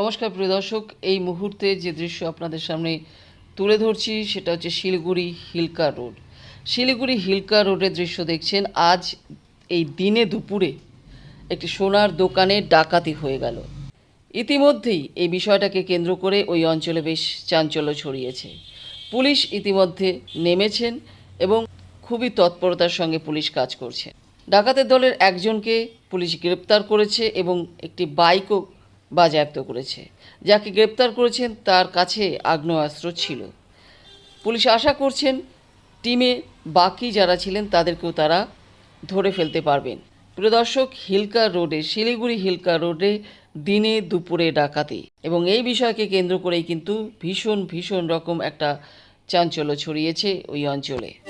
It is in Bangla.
নমস্কার প্রিয় দর্শক, এই মুহূর্তে যে দৃশ্য আপনাদের সামনে তুলে ধরছি সেটা হচ্ছে Siliguri hill cart road. Siliguri hill cart রোডের দৃশ্য দেখছেন, আজ এই দিনে দুপুরে একটি সোনার দোকানে ডাকাতি হয়ে গেল। ইতিমধ্যেই এই বিষয়টাকে কেন্দ্র করে ওই অঞ্চলে বেশ চাঞ্চল্য ছড়িয়েছে। পুলিশ ইতিমধ্যে নেমেছেন এবং খুবই তৎপরতার সঙ্গে পুলিশ কাজ করছে। ডাকাতের দলের একজনকে পুলিশ গ্রেপ্তার করেছে এবং একটি বাইকও বাজেয়াপ্ত করেছে। যাকে গ্রেপ্তার করেছেন তার কাছে আগ্নেয়াস্ত্র ছিল। পুলিশ আশা করছেন টিমে বাকি যারা ছিলেন তাদেরকেও তারা ধরে ফেলতে পারবেন। প্রিয় দর্শক, হিলকা রোডে, শিলিগুড়ি হিলকা রোডে দিনে দুপুরে ডাকাতি এবং এই বিষয়কে কেন্দ্র করেই কিন্তু ভীষণ ভীষণ রকম একটা চাঞ্চল্য ছড়িয়েছে ওই অঞ্চলে।